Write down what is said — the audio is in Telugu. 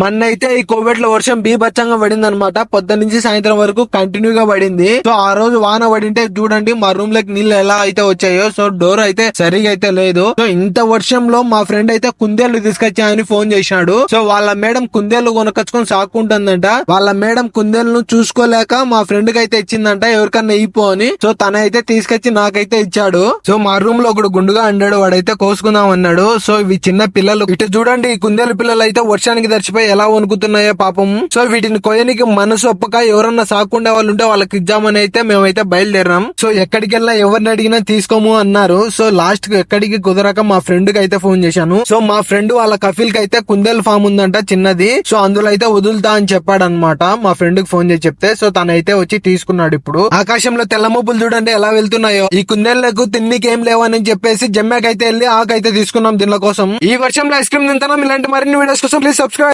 మన్నైతే ఈ కోవిడ్లో వర్షం బీభత్సంగా పడింది అనమాట పొద్దు నుంచి సాయంత్రం వరకు కంటిన్యూ గా పడింది. సో ఆ రోజు వాన పడింటే చూడండి మా రూమ్లోకి నీళ్ళు ఎలా అయితే వచ్చాయో సో డోర్ అయితే సరిగా అయితే లేదు. సో ఇంత వర్షంలో మా ఫ్రెండ్ అయితే కుందేళ్ళు తీసుకొచ్చాయని ఫోన్ చేసినాడు సో వాళ్ళ మేడం కుందేళ్ళు కొనకొచ్చుకొని సాకుంటుందంట వాళ్ళ మేడం కుందేళ్ళను చూసుకోలేక మా ఫ్రెండ్కి అయితే ఇచ్చిందంట ఎవరికన్నా ఇపో అని. సో తన అయితే తీసుకొచ్చి నాకైతే ఇచ్చాడు. సో మా రూమ్లో ఒకడు గుండుగా అండాడు వాడైతే కోసుకుందాం అన్నాడు. సో ఇవి చిన్న పిల్లలు. ఇటు చూడండి ఈ కుందేలు పిల్లలు అయితే వర్షానికి దర్చిపోయి ఎలా వణుకుతున్నాయో పాపం. సో వీటిని కొయ్యనికి మనసు ఒప్పక ఎవరన్నా సాకుండా వాళ్ళు ఉంటే వాళ్ళకి ఇద్దామని అయితే మేమైతే బయలుదేరాం సో ఎక్కడికి వెళ్ళా ఎవరిని అడిగినా తీసుకోము అన్నారు. సో లాస్ట్కి ఎక్కడికి కుదరక మా ఫ్రెండ్కి అయితే ఫోన్ చేశాను. సో మా ఫ్రెండ్ వాళ్ళ కఫిల్కి అయితే కుందేలు ఫామ్ ఉందంట చిన్నది. సో అందులో అయితే వదులుతా అని చెప్పాడు అనమాట మా ఫ్రెండ్కి ఫోన్ చేసి చెప్తే సో తనైతే వచ్చి తీసుకున్నాడు ఇప్పుడు. ఆకాశంలో తెల్ల మబ్బులు చూడండి ఎలా వెళ్తున్నాయో. ఈ కుందేళ్ళకు తిన్నికి ఏం లేవని చెప్పేసి జమ్మాకైతే వెళ్ళి ఆకైతే తీసుకున్నాం దీనిలో కోసం. ఈ వర్షంలో ఐస్ క్రీమ్ తింటాం ఇలాంటి మరిన్ని వీడియోస్ కోసం ప్లీజ్ సబ్స్క్రైబ్